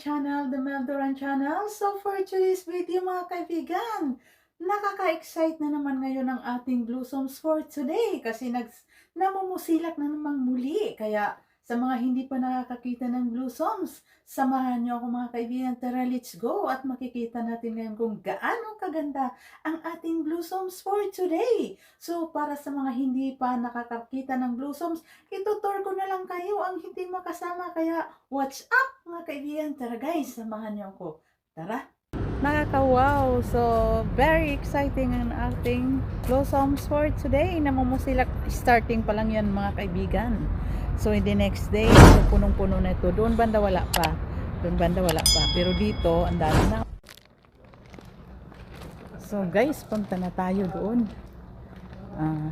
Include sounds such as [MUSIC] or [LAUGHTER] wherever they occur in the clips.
channel, the Mel channel. So for today's video mga kaibigan, nakaka-excite na naman ngayon ang ating blossoms for today kasi nag namumusilak na namang muli. Kaya sa mga hindi pa nakakakita ng blossoms, samahan niyo ako mga kaibigan. Tara, let's go! At makikita natin ngayon kung gaano kaganda ang ating blossoms for today. So para sa mga hindi pa nakakakita ng blossoms, itutur ko na lang kayo ang hindi makasama. Kaya, watch up mga kaibigan. Tara guys, samahan niyo ako. Tara! Nakaka-wow! So, very exciting ang ating blossoms for today. Namumusilak, starting pa lang yan mga kaibigan. So, in the next day, so, punong-puno na ito. Doon banda wala pa. Doon banda wala pa. Pero dito, ang dami na. So, guys, punta na tayo doon. Ah,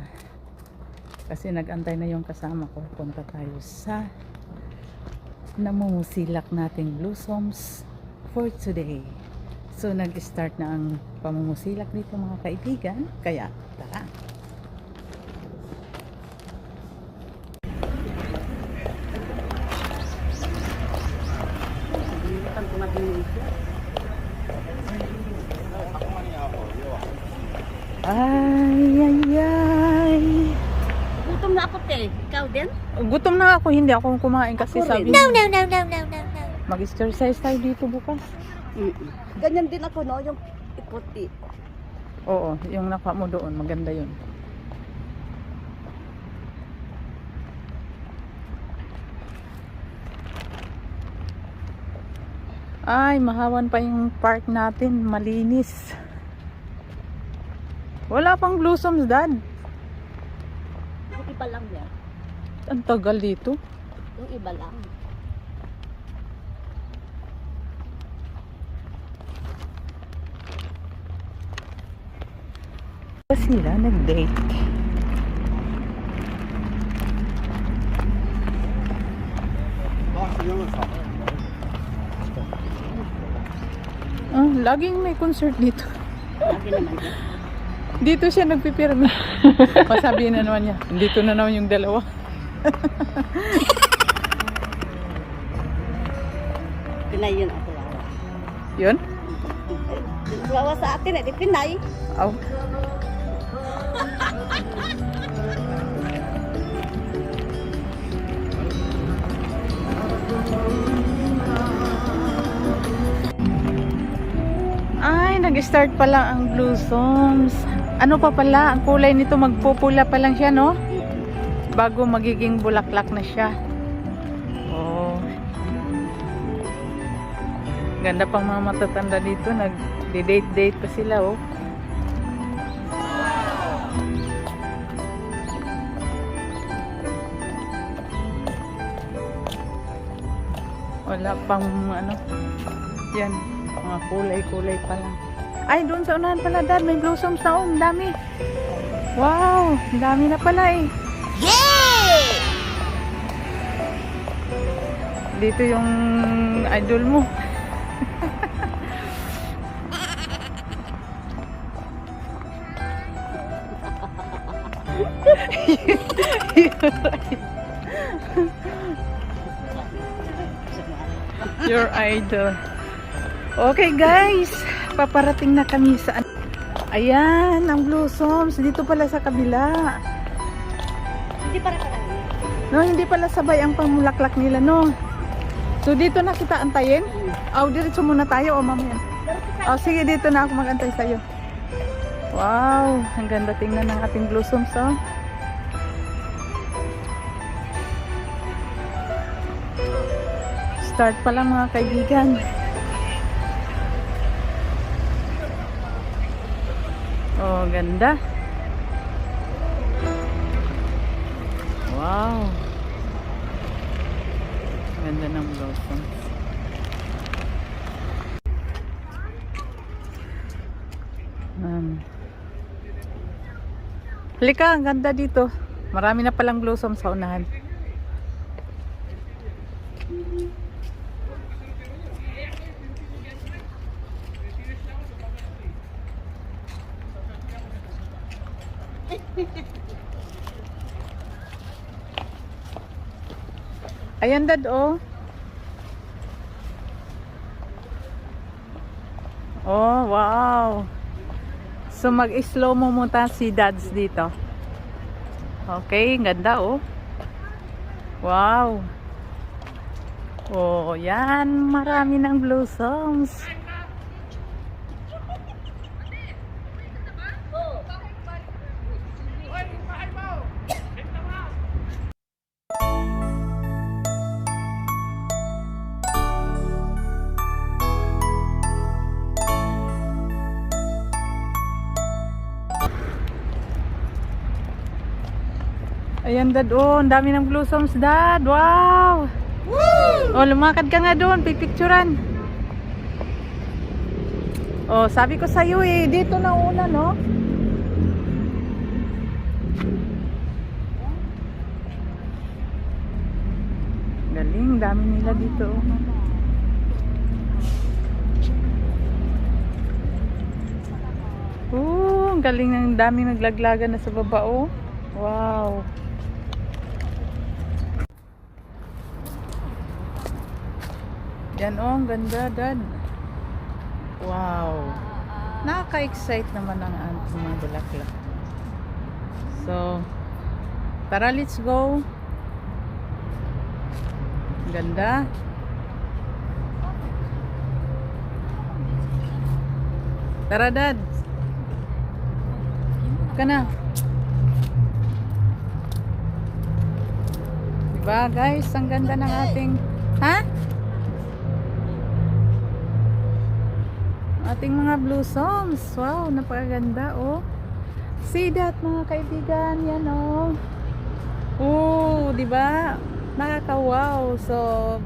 kasi nag-antay na yung kasama ko. Punta tayo sa namumusilak nating blossoms for today. So, nag-start na ang pamumusilak dito mga kaibigan. Kaya, tara. Ay, ay, ay. Gutom na ako, te. Ikaw din? Gutom na ako, hindi ako kumain kasi Ako sabi No, no, no, no, no, no, no. mag-exercise tayo dito bukas. Ganyan din ako, no? Yung iputi. Oo, yung naka mo doon, maganda yun. Ay, mahawan pa yung park natin, malinis. Wala pang blossoms, dad. Yung iba lang yan. Ang tagal dito. Yung iba lang. Pa sila nag-date. Ah, laging may concert dito. Dito siya nagpipirmi. [LAUGHS] Masabi na naman niya, dito na naman yung dalawa. Pinay yun ako lawa. Yun? Lawa sa atin, eh. Di Pinay. Aw. Ay, nag-start pala ang blossoms. Ano pa pala, ang kulay nito magpupula pa lang siya, no? Bago magiging bulaklak na siya. Oh. Ganda pang mga matatanda dito, nag-date-date pa sila, oh. Wala pang ano, yan, mga kulay-kulay pa lang. Ay, doon sa unahan pala, dad, may blossoms na, oh, dami. Wow, dami na pala eh. Dito yung idol mo. Your idol. Okay guys, paparating na kami sa Ayan, ang blossoms. Dito pala sa kabila. Hindi para lang yun. No, hindi pala sabay ang pamulaklak nila, no. So dito na kita antayin? Aw, diretso muna tayo o mamaya. Oh, sige, dito na ako magantay sa'yo. Wow, ang ganda tingnan ng ating blossoms, oh. Start pa lang mga kaibigan. Oh, ganda. Wow. Ganda ng blossoms. Um, Halika, ang ganda dito. Marami na palang blossoms sa unahan. Ayan dad oh. Oh, wow. So mag-slow mo muna si dads dito. Okay, ganda oh. Wow. Oh, yan. Marami ng blossoms. Ayan dad, oh, ang dami ng blossoms dad. Wow! Oh, lumakad ka nga doon, pipicturan. Oh, sabi ko sa iyo eh, dito na una, no? Galing, dami nila dito. oh. Oh, ang galing ng dami naglaglagan na sa baba, oh. Wow. Yan oh, ang ganda, dad. Wow. Nakaka-excite naman ang ating mga bulaklak. So, tara, let's go. Ganda. Tara, dad. Ka na. Diba, guys? Ang ganda ng ating... Ha? Ating mga blossoms. Wow, napakaganda oh. See that mga kaibigan, yan oh. Oh, 'di ba? Nakaka-wow. So,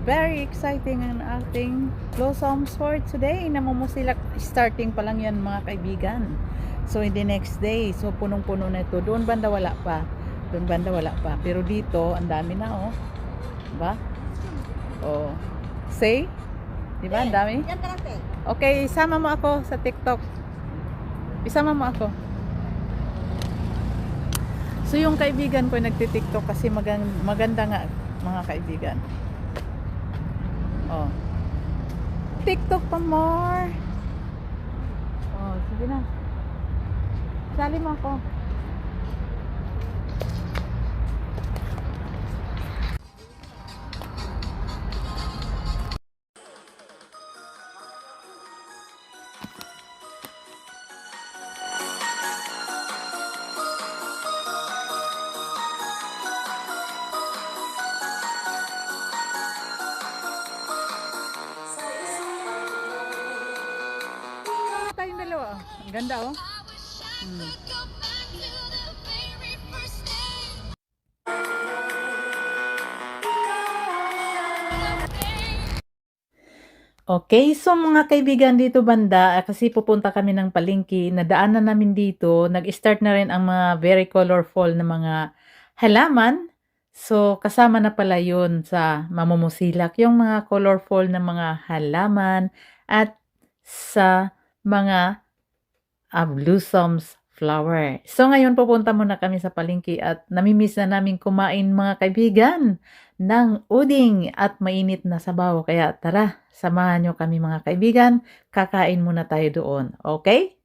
very exciting ang ating blossoms for today. Namumusilak starting pa lang 'yan mga kaibigan. So, in the next day, so punong-puno na ito. Doon banda wala pa. Doon banda wala pa. Pero dito, ang dami na oh. 'Di ba? Oh. Say? 'Di ba? Ang dami. Karate. Okay, isama mo ako sa TikTok. Isama mo ako. So yung kaibigan ko nagti-TikTok kasi magan maganda nga mga kaibigan. Oh. TikTok pa more. Oh, sige na. Sali mo ako. Ganda oh. Hmm. Okay, so mga kaibigan dito banda, ah, kasi pupunta kami ng palengke, nadaanan namin dito, nag-start na rin ang mga very colorful na mga halaman. So, kasama na pala yun sa mamumusilak, yung mga colorful na mga halaman at sa mga ah, blossoms flower. So, ngayon pupunta muna kami sa palengke at namimiss na namin kumain mga kaibigan ng uding at mainit na sabaw. Kaya tara, samahan nyo kami mga kaibigan. Kakain muna tayo doon. Okay?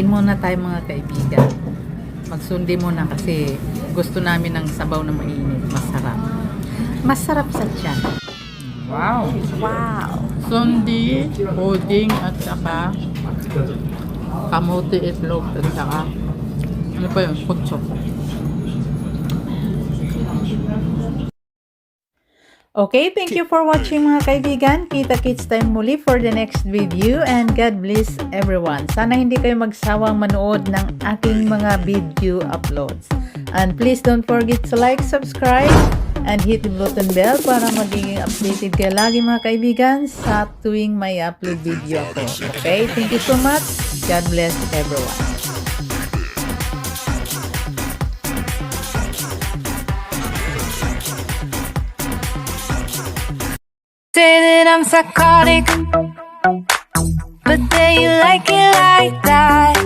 Kain muna tayo mga kaibigan. Magsundi muna kasi gusto namin ng sabaw na mainit. Masarap. Masarap sa tiyan. Wow! Wow. Sundi, pudding at saka kamote itlog at saka ano pa yun? Kutsok. Okay, thank you for watching mga kaibigan. Kita-kits time muli for the next video and God bless everyone. Sana hindi kayo magsawang manood ng aking mga video uploads. And please don't forget to like, subscribe, and hit the button bell para magiging updated kayo lagi mga kaibigan sa tuwing may upload video ako. Okay? Thank you so much. God bless everyone. I'm psychotic, but then you like it like that.